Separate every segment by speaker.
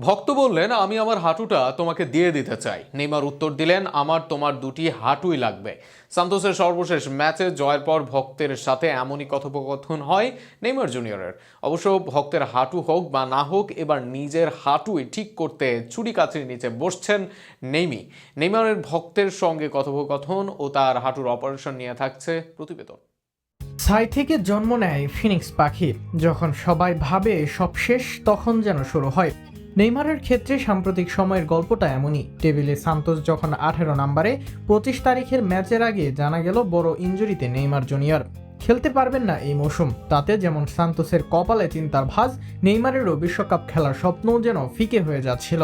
Speaker 1: ভক্ত বললেন, আমি আমার হাঁটুটা তোমাকে দিয়ে দিতে চাই। নেইমার উত্তর দিলেন, আমার তোমার দুটি হাঁটুই লাগবে। সান্তোসের সর্বশেষ ম্যাচে জয়ের পর ভক্তের সাথে এমনই কথোপকথন হয় নেইমার জুনিয়রের। অবশ্য ভক্তের হাঁটু হোক বা না হোক, এবার নিজের হাঁটুই ঠিক করতে চুরি কাছির নিচে বসছেন নেইমি। নেইমারের ভক্তের সঙ্গে কথোপকথন ও তার হাঁটুর অপারেশন নিয়ে থাকছে প্রতিবেদন।
Speaker 2: ছাই থেকে জন্ম নেয় ফিনিক্স পাখি। যখন সবাই ভাবে সব শেষ, তখন যেন শুরু হয় নেইমারের ক্ষেত্রে সাম্প্রতিক সময়ের গল্পটা এমনই। টেবিলে সান্তোস যখন আঠেরো নম্বরে, পঁচিশ তারিখের ম্যাচের আগে জানা গেল বড় ইঞ্জুরিতে নেইমার জুনিয়র। খেলতে পারবেন না এই মৌসুম, তাতে যেমন সান্তোসের কপালে চিন্তার ভাঁজ, নেইমারেরও বিশ্বকাপ খেলার স্বপ্নও যেন ফিকে হয়ে যাচ্ছিল।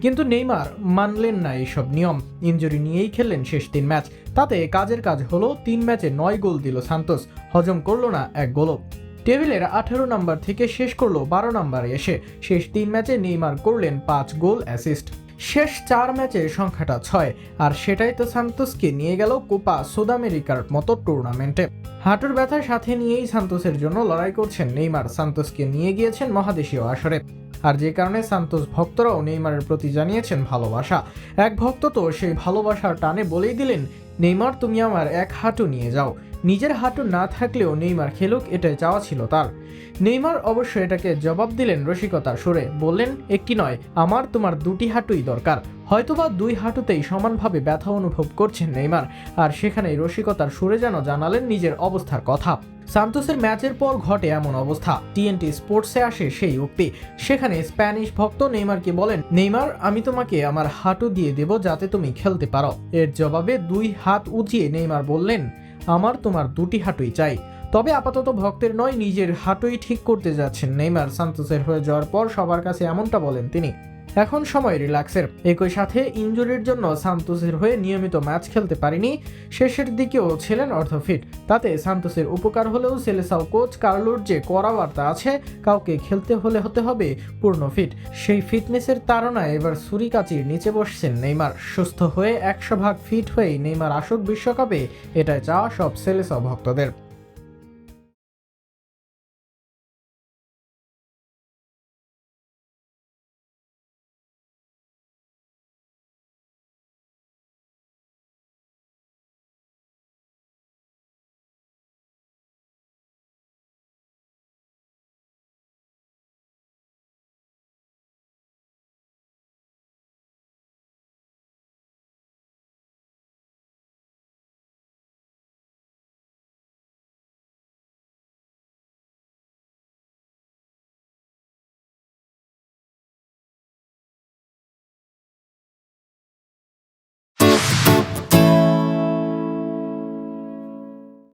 Speaker 2: কিন্তু নেইমার মানলেন না এইসব নিয়ম। ইঞ্জুরি নিয়েই খেললেন শেষ তিন ম্যাচ। তাতে কাজের কাজ হলো তিন ম্যাচে নয় গোল দিল সান্তোস। হজম করল না এক গোলও। টেবিলের আঠারো নাম্বার থেকে শেষ করল বারো নাম্বারে এসে। শেষ তিন ম্যাচে নেইমার করলেন পাঁচ গোল, অ্যাসিস্ট। শেষ চার ম্যাচে সংখ্যাটা ছয়, আর সেটাই তো সান্তোসকে নিয়ে গেল কোপা সুদামেরিকার মতো টুর্নামেন্টে হাঁটুর ব্যথার সাথে নিয়েই সান্তোসের জন্য লড়াই করছেন নেইমার। সান্তোসকে নিয়ে গিয়েছেন মহাদেশীয় আসরে। আর যে কারণে সান্তোস ভক্তরাও নেইমারের প্রতি জানিয়েছেন ভালোবাসা। এক ভক্ত তো সেই ভালোবাসার টানে বলেই দিলেন নেইমার, তুমি আমার এক হাঁটু নিয়ে যাও। নিজের হাঁটু না থাকলেও নেইমার খেলুক, এটাই চাওয়া ছিল তার। নেইমার অবশ্য এটাকে জবাব দিলেন রসিকতার সুরে, বললেন, একটি নয়, আমার তোমার দুটি হাঁটুই দরকার। হয়তোবা দুই হাঁটুতেই সমানভাবে ব্যথা অনুভব করছেন নেইমার। আর সেখানেই রসিকতার সুরে যেন জানালেন নিজের অবস্থার কথা। সান্তোসের ম্যাচের পর ঘটে এমন অবস্থা। টিএনটি স্পোর্টসে আসে সেই উক্তি। সেখানে স্প্যানিশ ভক্ত নেইমারকে বলেন, নেইমার, আমি তোমাকে আমার হাঁটু দিয়ে দেব যাতে তুমি খেলতে পারো। এর জবাবে দুই হাত উঁচিয়ে নেইমার বললেন, আমার তোমার দুটি হাঁটুই চাই। তবে আপাতত ভক্তের নয়, নিজের হাঁটুই ঠিক করতে যাচ্ছেন নেইমার। সান্তোসের হয়ে যাওয়ার পর সবার কাছে এমনটা বলেন তিনি। এখন সময় রিল্যাক্সের একই সাথে ইনজুরির জন্য সান্তোসের হয়ে নিয়মিত ম্যাচ খেলতে পারেনি, শেষের দিকেও ছিলেন অর্ধফিট। তাতে সান্তোসের উপকার হলেও সেলেসাও কোচ কার্লোর যে কড়া বার্তা আছে, কাউকে খেলতে হলে হতে হবে পূর্ণ ফিট। সেই ফিটনেসের তাড়নায় এবার সুরিকাচির নিচে বসছেন নেইমার। সুস্থ হয়ে একশো ভাগ ফিট হয়েই নেইমার আসুক বিশ্বকাপে, এটাই চাওয়া সব সেলেসাও ভক্তদের।